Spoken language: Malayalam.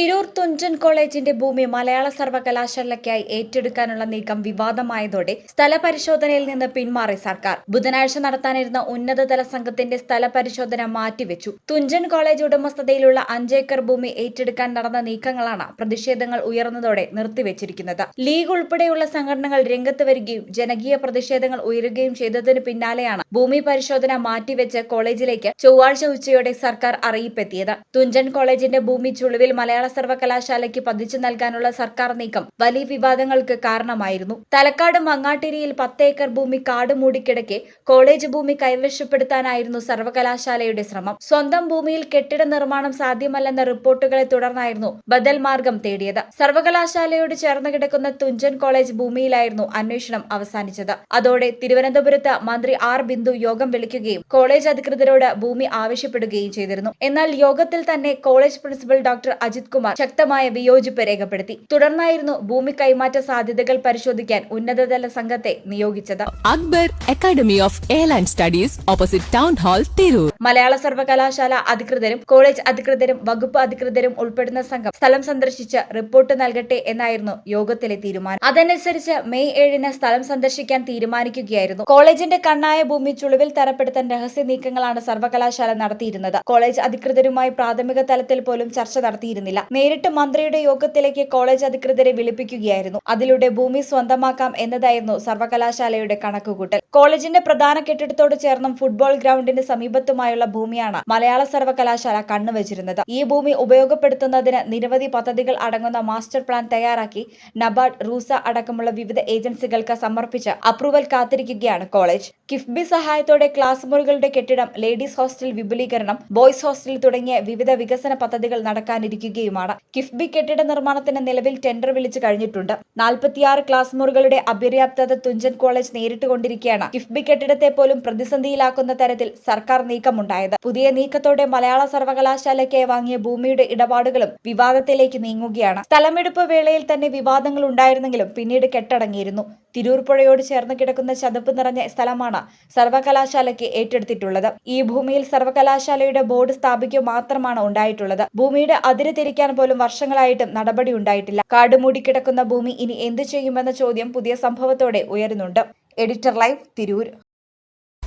തിരൂർ തുഞ്ചൻ കോളേജിന്റെ ഭൂമി മലയാള സർവകലാശാലയ്ക്കായി ഏറ്റെടുക്കാനുള്ള നീക്കം വിവാദമായതോടെ സ്ഥലപരിശോധനയിൽ നിന്ന് പിന്മാറി സർക്കാർ. ബുധനാഴ്ച നടത്താനിരുന്ന ഉന്നതതല സംഘത്തിന്റെ സ്ഥലപരിശോധന മാറ്റിവെച്ചു. തുഞ്ചൻ കോളേജ് ഉടമസ്ഥതയിലുള്ള അഞ്ചേക്കർ ഭൂമി ഏറ്റെടുക്കാൻ നടന്ന നീക്കങ്ങളാണ് പ്രതിഷേധങ്ങൾ ഉയർന്നതോടെ നിർത്തിവെച്ചിരിക്കുന്നത്. ലീഗ് ഉൾപ്പെടെയുള്ള സംഘടനകൾ രംഗത്ത് വരികയും ജനകീയ പ്രതിഷേധങ്ങൾ ഉയരുകയും ചെയ്തതിന് പിന്നാലെയാണ് ഭൂമി പരിശോധന മാറ്റിവെച്ച് കോളേജിലേക്ക് ചൊവ്വാഴ്ച ഉച്ചയോടെ സർക്കാർ അറിയിപ്പെത്തിയത്. തുഞ്ചൻ കോളേജിന്റെ ഭൂമി ചുളിവിൽ മലയാള സർവകലാശാലയ്ക്ക് പതിച്ചു നൽകാനുള്ള സർക്കാർ നീക്കം വലിയ വിവാദങ്ങൾക്ക് കാരണമായിരുന്നു. തലക്കാട് മങ്ങാട്ടിരിയിൽ പത്ത് ഏക്കർ ഭൂമി കാട് മൂടിക്കിടക്കെ കോളേജ് ഭൂമി കൈവശപ്പെടുത്താനായിരുന്നു സർവകലാശാലയുടെ ശ്രമം. സ്വന്തം ഭൂമിയിൽ കെട്ടിട നിർമ്മാണം സാധ്യമല്ലെന്ന റിപ്പോർട്ടുകളെ തുടർന്നായിരുന്നു ബദൽ മാർഗം തേടിയത്. സർവകലാശാലയോട് ചേർന്ന് കിടക്കുന്ന തുഞ്ചൻ കോളേജ് ഭൂമിയിലായിരുന്നു അന്വേഷണം അവസാനിച്ചത്. അതോടെ തിരുവനന്തപുരത്ത് മന്ത്രി ആർ ബിന്ദു യോഗം വിളിക്കുകയും കോളേജ് അധികൃതരോട് ഭൂമി ആവശ്യപ്പെടുകയും ചെയ്തിരുന്നു. എന്നാൽ യോഗത്തിൽ തന്നെ college principal doctor Ajith Kumar ശക്തമായ വിയോജിപ്പ് രേഖപ്പെടുത്തി. തുടർന്നായിരുന്നു ഭൂമി കൈമാറ്റ സാധ്യതകൾ പരിശോധിക്കാൻ ഉന്നതതല സംഘത്തെ നിയോഗിച്ചത്. Akbar academy of air and studies opposite town hall Tirur. മലയാള സർവകലാശാല അധികൃതരും കോളേജ് അധികൃതരും വകുപ്പ് അധികൃതരും ഉൾപ്പെടുന്ന സംഘം സ്ഥലം സന്ദർശിച്ച് റിപ്പോർട്ട് നൽകട്ടെ എന്നായിരുന്നു യോഗത്തിലെ തീരുമാനം. അതനുസരിച്ച് മെയ് ഏഴിന് സ്ഥലം സന്ദർശിക്കാൻ തീരുമാനിക്കുകയായിരുന്നു. കോളേജിന്റെ കണ്ണായ ഭൂമി ചുളിവിൽ തരപ്പെടുത്താൻ രഹസ്യ നീക്കങ്ങളാണ് സർവകലാശാല നടത്തിയിരുന്നത്. കോളേജ് അധികൃതരുമായി പ്രാഥമിക തലത്തിൽ പോലും ചർച്ച നടത്തിയിരുന്നില്ല. നേരിട്ട് മന്ത്രിയുടെ യോഗത്തിലേക്ക് കോളേജ് അധികൃതരെ വിളിപ്പിക്കുകയായിരുന്നു. അതിലൂടെ ഭൂമി സ്വന്തമാക്കാം എന്നതായിരുന്നു സർവകലാശാലയുടെ കണക്കുകൂട്ടൽ. കോളേജിന്റെ പ്രധാന കെട്ടിടത്തോട് ചേർന്നും ഫുട്ബോൾ ഗ്രൗണ്ടിന് സമീപത്തുമായുള്ള ഭൂമിയാണ് മലയാള സർവകലാശാല കണ്ണുവച്ചിരുന്നത്. ഈ ഭൂമി ഉപയോഗപ്പെടുത്തുന്നതിന് നിരവധി പദ്ധതികൾ അടങ്ങുന്ന മാസ്റ്റർ പ്ലാൻ തയ്യാറാക്കി നബാർഡ് റൂസ അടക്കമുള്ള വിവിധ ഏജൻസികൾക്ക് സമർപ്പിച്ച് അപ്രൂവൽ കാത്തിരിക്കുകയാണ് കോളേജ്. കിഫ്ബി സഹായത്തോടെ ക്ലാസ് മുറികളുടെ കെട്ടിടം ലേഡീസ് ഹോസ്റ്റൽ വിപുലീകരണം ബോയ്സ് ഹോസ്റ്റൽ തുടങ്ങിയ വിവിധ വികസന പദ്ധതികൾ നടക്കാനിരിക്കുകയുമാണ്. കിഫ്ബി കെട്ടിട നിർമ്മാണത്തിന് നിലവിൽ ടെൻഡർ വിളിച്ചു കഴിഞ്ഞിട്ടുണ്ട്. നാൽപ്പത്തിയാറ് ക്ലാസ് മുറികളുടെ അപര്യാപ്തത തുഞ്ചൻ കോളേജ് നേരിട്ടുകൊണ്ടിരിക്കുകയാണ് കിഫ്ബി കെട്ടിടത്തെ പോലും പ്രതിസന്ധിയിലാക്കുന്ന തരത്തിൽ സർക്കാർ നീക്കമുണ്ടായത്. പുതിയ നീക്കത്തോടെ മലയാള സർവകലാശാലയ്ക്ക് വാങ്ങിയ ഭൂമിയുടെ ഇടപാടുകളും വിവാദത്തിലേക്ക് നീങ്ങുകയാണ്. സ്ഥലമെടുപ്പ് വേളയിൽ തന്നെ വിവാദങ്ങൾ ഉണ്ടായിരുന്നെങ്കിലും പിന്നീട് കെട്ടടങ്ങിയിരുന്നു. തിരൂർ പുഴയോട് ചേർന്ന് കിടക്കുന്ന ചതുപ്പ് നിറഞ്ഞ സ്ഥലമാണ് സർവകലാശാലയ്ക്ക് ഏറ്റെടുത്തിട്ടുള്ളത്. ഈ ഭൂമിയിൽ സർവകലാശാലയുടെ ബോർഡ് സ്ഥാപിക്കുക മാത്രമാണ് ഉണ്ടായിട്ടുള്ളത്. ഭൂമിയുടെ അതിര് തിരിക്കാൻ പോലും വർഷങ്ങളായിട്ടും നടപടി ഉണ്ടായിട്ടില്ല. കാട് മൂടിക്കിടക്കുന്ന ഭൂമി ഇനി എന്തു ചെയ്യുമെന്ന ചോദ്യം പുതിയ സംഭവത്തോടെ ഉയരുന്നുണ്ട്. Editor live Tirur.